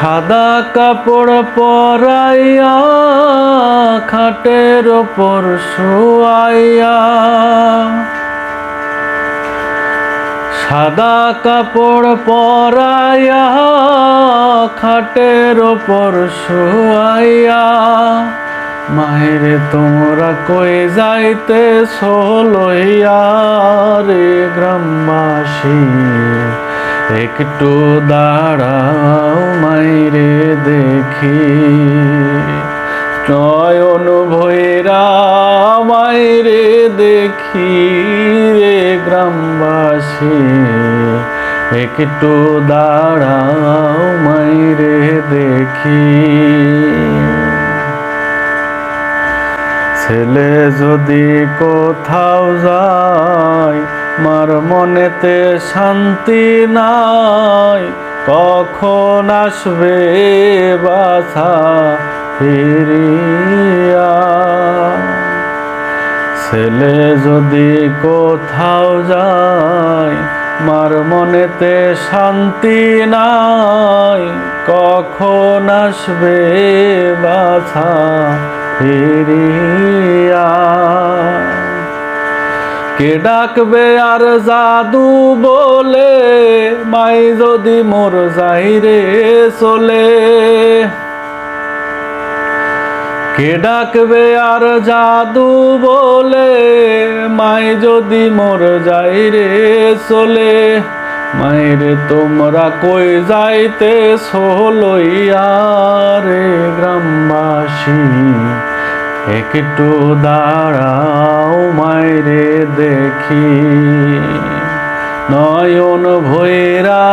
সাদা কাপড় পরাইয়া, খাটের ওপর শুয়াইয়া। সাদা কাপড় পরাইয়া, খাটের ওপর শুয়াইয়া। মায়েরে তোমরা কই যাইতে লইয়া রে গ্রামবাসী? একটু দাঁড়াও মাইরে দেখি। নয়ন ভৈরা মাইরে দেখি রে গ্রামবাসী। একটু দাঁড়াও মাইরে দেখি। ছেলে যদি কোথাও যায় মার মনেতে শান্তি নাই, কখন আসবে বাসা ফিরিয়া? ছেলে যদি কোথাও যায়, মার মনেতে শান্তি নাই, কখন আসবে বাছা ফিরিয়া? কে ডাকবে আর জাদু বলে? মাই যদি মোর যাইরে চলে। কে ডাকবে আর জাদু বলে? মাই যদি মোর যাই রে চলে। মায়েরে তোমরা কই যাইতে লইয়া রে গ্রামবাসী? একটু দাঁড়াও মায়েরে দেখি। নয়ন ভৈরা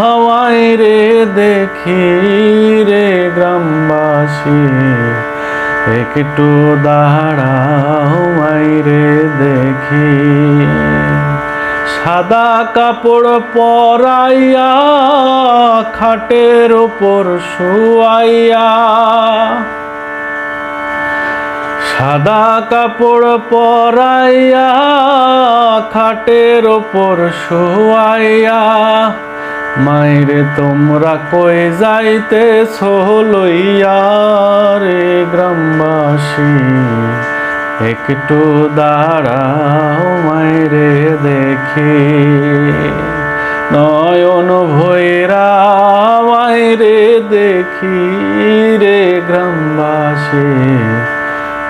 হাওয়াই রে দেখি রে গ্রামবাসী। একটু দাঁড়াও, মাইরে দেখি। সাদা কাপড় পরাইয়া, খাটের ওপর শুয়াইয়া সাদা কাপড় পরাইয়া, খাটের ওপর শুয়াইয়া মাইরে তোমরা কই যাইতে লইয়া রে গ্রামবাসী? একটু দাঁড়াও মাইরে দেখি। নয়ন ভৈরা মাইরে দেখি রে গ্রামবাসী।